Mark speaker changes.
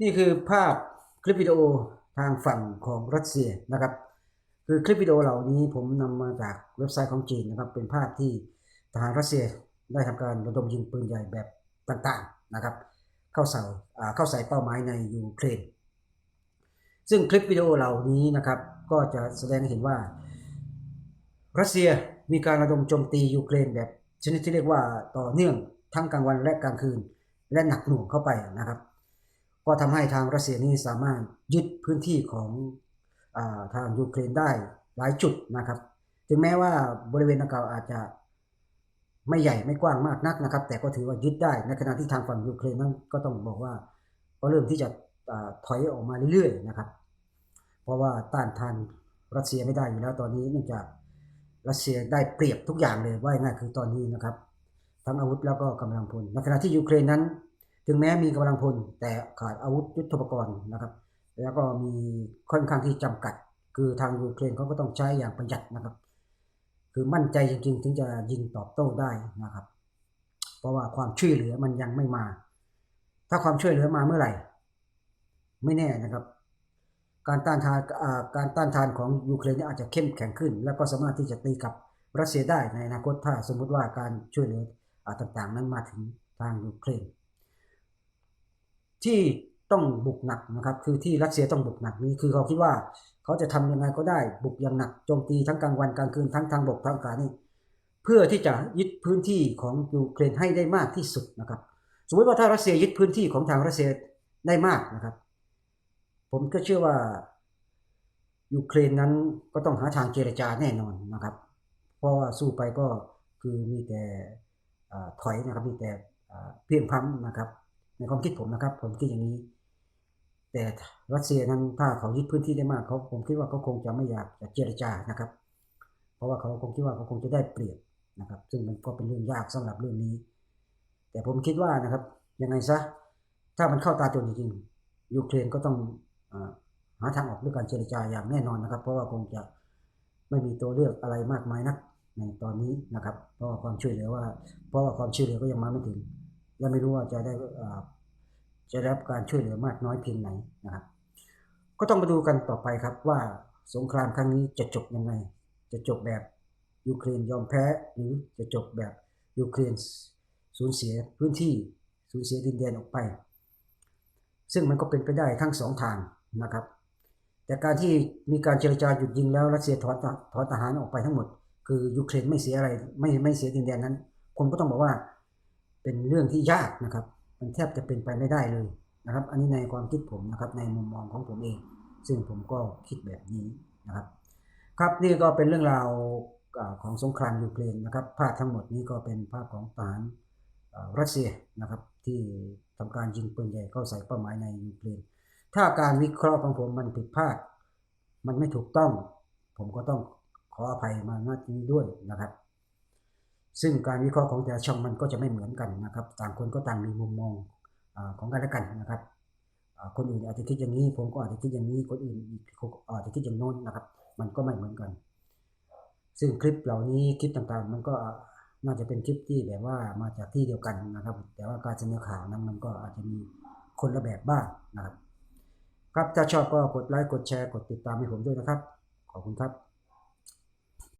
Speaker 1: นี่คือภาพคลิปวิดีโอทางฝั่งของรัสเซียนะครับ คือคลิปวิดีโอเหล่านี้ผมนำมาจากเว็บไซต์ของจีนนะครับ เป็นภาพที่ทหารรัสเซียได้ทำการระดมยิงปืนใหญ่แบบต่างๆนะครับ เข้าใส่อ่าเข้าใส่เป้าหมายในยูเครนซึ่งคลิปวิดีโอเหล่านี้นะครับ ก็จะแสดงให้เห็นว่า รัสเซียมีการระดมโจมตียูเครนแบบชนิดที่เรียกว่าต่อเนื่องทั้งกลางวันและกลางคืน และหนักหน่วงเข้าไปนะครับ ก็ทำให้ทางรัสเซียนี้สามารถยึดพื้นที่ของอาทางยูเครนได้หลายจุดนะครับ ถึงแม้ว่าบริเวณดังกล่าวอาจจะไม่ใหญ่ไม่กว้างมากนักนะครับ แต่ก็ถือว่ายึดได้ในขณะที่ทางฝั่งยูเครนนั้นก็ต้องบอกว่าก็เริ่มที่จะอถอยออกมาเรื่อยๆนะครับ เพราะว่าต้านทานรัสเซียไม่ได้อยู่แล้วตอนนี้เนื่องจากรัสเซียได้เปรียบทุกอย่างเลยว่าง่ายคือตอนนี้นะครับ ทั้งอาวุธแล้วก็กำลังพลในขณะที่ยูเครนนั้น ถึงแม้มีกำลังพลแต่ขาดอาวุธยุทโธปกรณ์นะครับ แล้วก็มีค่อนข้างที่จำกัด คือทางยูเครนเขาก็ต้องใช้อย่างประหยัดนะครับ คือมั่นใจจริงๆ ถึงจะยิงตอบโต้ได้นะครับ เพราะว่าความช่วยเหลือมันยังไม่มา ถ้าความช่วยเหลือมาเมื่อไหร่ ไม่แน่นะครับ การต้านทานการต้านทานของยูเครนนี่อาจจะเข้มแข็งขึ้น แล้วก็สามารถที่จะตีกับรัสเซียได้ในอนาคตถ้าสมมุติว่าการช่วยเหลืออ่าต่างๆ นั้นมาถึงทางยูเครน ที่ต้องบุกหนักนะครับ คือที่รัสเซียต้องบุกหนักนี้คือเขาคิดว่าเขาจะทำยังไงก็ได้บุกอย่างหนักโจมตีทั้งกลางวันกลางคืนทั้งทางบกทางอากาศนี่เพื่อที่จะยึดพื้นที่ของยูเครนให้ได้มากที่สุดนะครับ สมมติว่าถ้ารัสเซียยึดพื้นที่ของทางรัสเซียได้มากนะครับ ผมก็เชื่อว่ายูเครนนั้นก็ต้องหาทางเจรจาแน่นอนนะครับ เพราะว่าสู้ไปก็คือมีแต่อถอยนะครับมีแต่เพียงพล้ำนะครับ ในความคิดผมนะครับ ผมคิดอย่างนี้ แต่รัสเซียนั้นถ้าเขายึดพื้นที่ได้มากเขาผมคิดว่าเขาคงจะไม่อยากจะเจรจานะครับ เพราะว่าเขาคงคิดว่าเขาคงจะได้เปรียบนะครับ ซึ่งมันก็เป็นเรื่องยากสำหรับเรื่องนี้ แต่ผมคิดว่านะครับยังไงซะถ้ามันเข้าตาจนจริงๆยูเครนก็ต้องอหาทางออกด้วยการเจรจาอย่างแน่นอนนะครับ เพราะว่าคงจะไม่มีตัวเลือกอะไรมากมายนักในตอนนี้นะครับ เพราะว่าความช่วยเหลือว่า เพราะว่าความช่วยเหลือก็ยังมาไม่ถึง และไม่รู้ว่าจะได้จะได้รับการช่วยเหลือมากน้อยเพียงไหนนะครับ ก็ต้องมาดูกันต่อไปครับว่าสงครามครั้งนี้จะจบยังไง จะจบแบบยูเครนยอมแพ้หรือจะจบแบบยูเครนสูญเสียพื้นที่สูญเสียดินแดนออกไป ซึ่งมันก็เป็นไปได้ทั้งสองทางนะครับ แต่การที่มีการเจรจาหยุดยิงแล้วรัสเซียถอนถอนทหารออกไปทั้งหมด คือยูเครนไม่เสียอะไรไม่ไม่เสียดินแดนนั้นผมก็ต้องบอกว่า เป็นเรื่องที่ยากนะครับ มันแทบจะเป็นไปไม่ได้เลยนะครับ อันนี้ในความคิดผมนะครับ ในมุมมองของผมเอง ซึ่งผมก็คิดแบบนี้นะครับ ครับนี่ก็เป็นเรื่องราวของสงครามยูเครนนะครับภาพทั้งหมดนี้ก็เป็นภาพของทหารรัสเซียนะครับ ที่ทำการยิงปืนใหญ่เข้าใส่เป้าหมายในยูเครนถ้าการวิเคราะห์ของผมมันผิดพลาด มันไม่ถูกต้อง ผมก็ต้องขออภัยมาณที่นี้ด้วยนะครับ ซึ่งการวิเคราะห์ของแต่ละช่องมันก็จะไม่เหมือนกันนะครับ ต่างคนก็ต่างมีมุมมองอของกันและกันนะครับ คนอื่นอาจจะคิดอย่างนี้ ผมก็อาจจะคิดอย่างนี้ คนอื่นอาจจะคิดอย่างโน้นนะครับ มันก็ไม่เหมือนกัน ซึ่งคลิปเหล่านี้คลิปต่างๆ มันก็น่าจะเป็นคลิปที่แบบว่ามาจากที่เดียวกันนะครับ แต่ว่าการเสนอข่าวนั้นมันก็อาจจะมีคนละแบบบ้างนะครับ ครับถ้าชอบก็กดไลค์กดแชร์กดติดตามให้ผมด้วยนะครับ ขอบคุณครับ